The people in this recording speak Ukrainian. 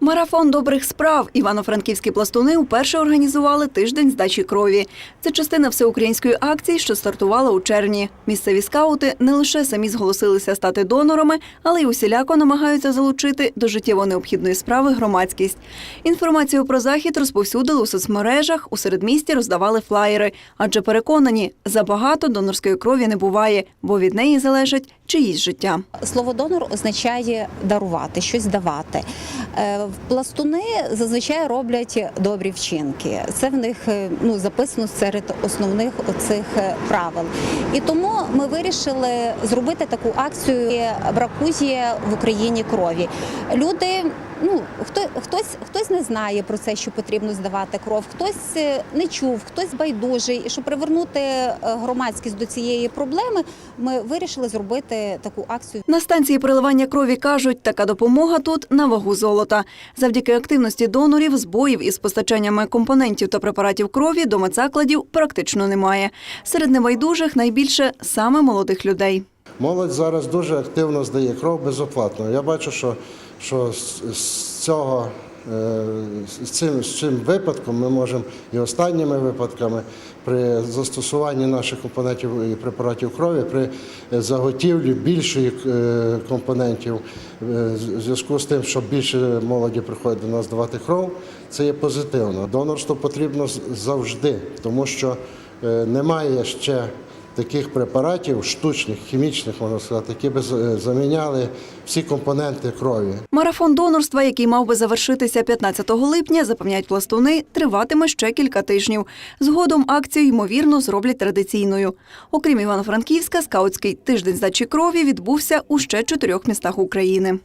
Марафон добрих справ івано-франківські пластуни вперше організували тиждень здачі крові. Це частина всеукраїнської акції, що стартувала у червні. Місцеві скаути не лише самі зголосилися стати донорами, але й усіляко намагаються залучити до життєво необхідної справи громадськість. Інформацію про захід розповсюдили у соцмережах, у середмісті роздавали флаєри, адже переконані, забагато донорської крові не буває, бо від неї залежить чиїсь життя. Слово донор означає дарувати, щось давати. Е, Пластуни зазвичай роблять добрі вчинки. Це в них е, ну, записано серед основних оцих е, правил. І тому ми вирішили зробити таку акцію бракузія в Україні крові. Люди, хто хтось, хтось не знає про це, що потрібно здавати кров, хтось е, не чув, хтось байдужий. І щоб привернути е, громадськість до цієї проблеми, ми вирішили зробити таку акцію. На станції переливання крові кажуть, така допомога тут на вагу золота. Завдяки активності донорів, збоїв із постачаннями компонентів та препаратів крові до медзакладів практично немає. Серед небайдужих найбільше саме молодих людей. Молодь зараз дуже активно здає кров безоплатно. Я бачу, що, що цього е, з цим, з цим випадком ми можемо і останніми випадками при застосуванні наших компонентів і препаратів крові, при заготівлі більшої е, компонентів, е, в зв'язку з тим, що більше молоді приходить до нас давати кров, це є позитивно. Донорство потрібно завжди, тому що е, немає ще таких препаратів штучних, хімічних, можна сказати, які б з- заміняли всі компоненти крові. Марафон донорства, який мав би завершитися 15 липня, запевняють пластуни, триватиме ще кілька тижнів. Згодом акцію ймовірно зроблять традиційною. Окрім Івано-Франківська, скаутський тиждень здачі крові відбувся у ще чотирьох містах України.